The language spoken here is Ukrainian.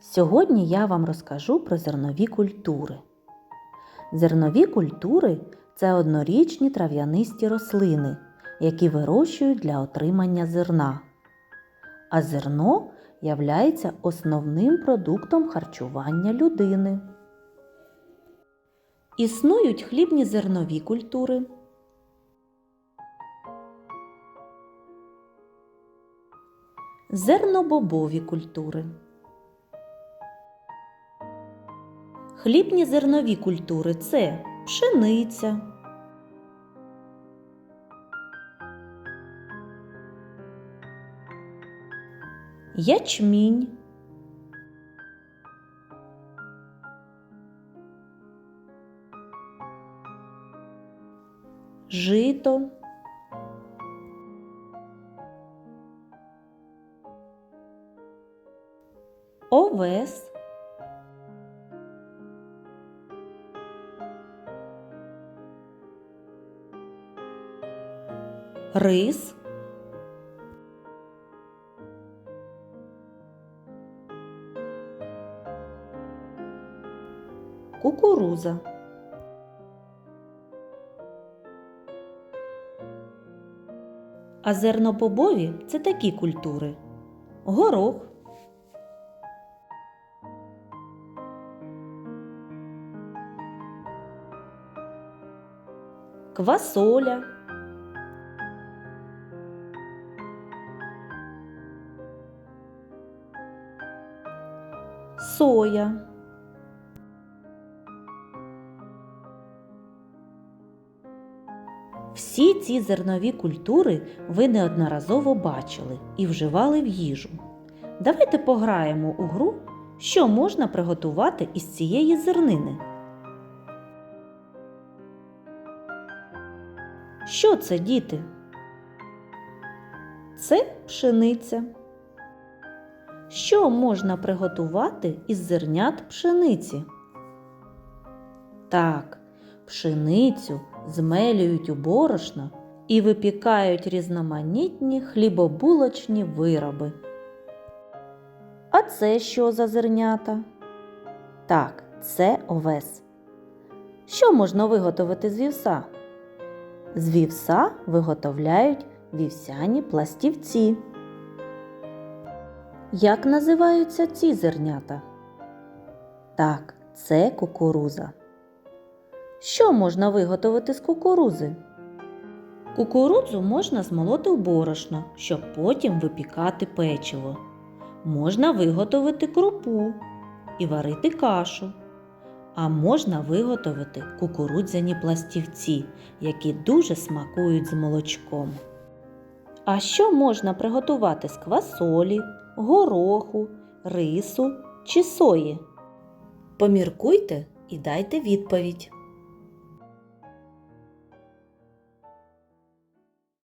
Сьогодні я вам розкажу про зернові культури. Зернові культури це однорічні трав'янисті рослини, які вирощують для отримання зерна. А зерно являється основним продуктом харчування людини. Існують хлібні зернові культури. Зернобобові культури. Хлібні зернові культури це пшениця, ячмінь, жито, овес, рис, кукуруза. А зернобобові це такі культури: горох, квасоля, соя, Всі ці зернові культури ви неодноразово бачили і вживали в їжу. Давайте пограємо у гру, що можна приготувати із цієї зернини. Що це, діти? Це пшениця. Що можна приготувати із зернят пшениці? Так, пшеницю змелюють у борошно і випікають різноманітні хлібобулочні вироби. А це що за зернята? Так, це овес. Що можна виготовити з вівса? З вівса виготовляють вівсяні пластівці. Як називаються ці зернята? Так, це кукуруза. Що можна виготовити з кукурузи? Кукурудзу можна змолоти в борошно, щоб потім випікати печиво. Можна виготовити крупу і варити кашу. А можна виготовити кукурудзяні пластівці, які дуже смакують з молочком. А що можна приготувати з квасолі, гороху, рису чи сої? Поміркуйте і дайте відповідь.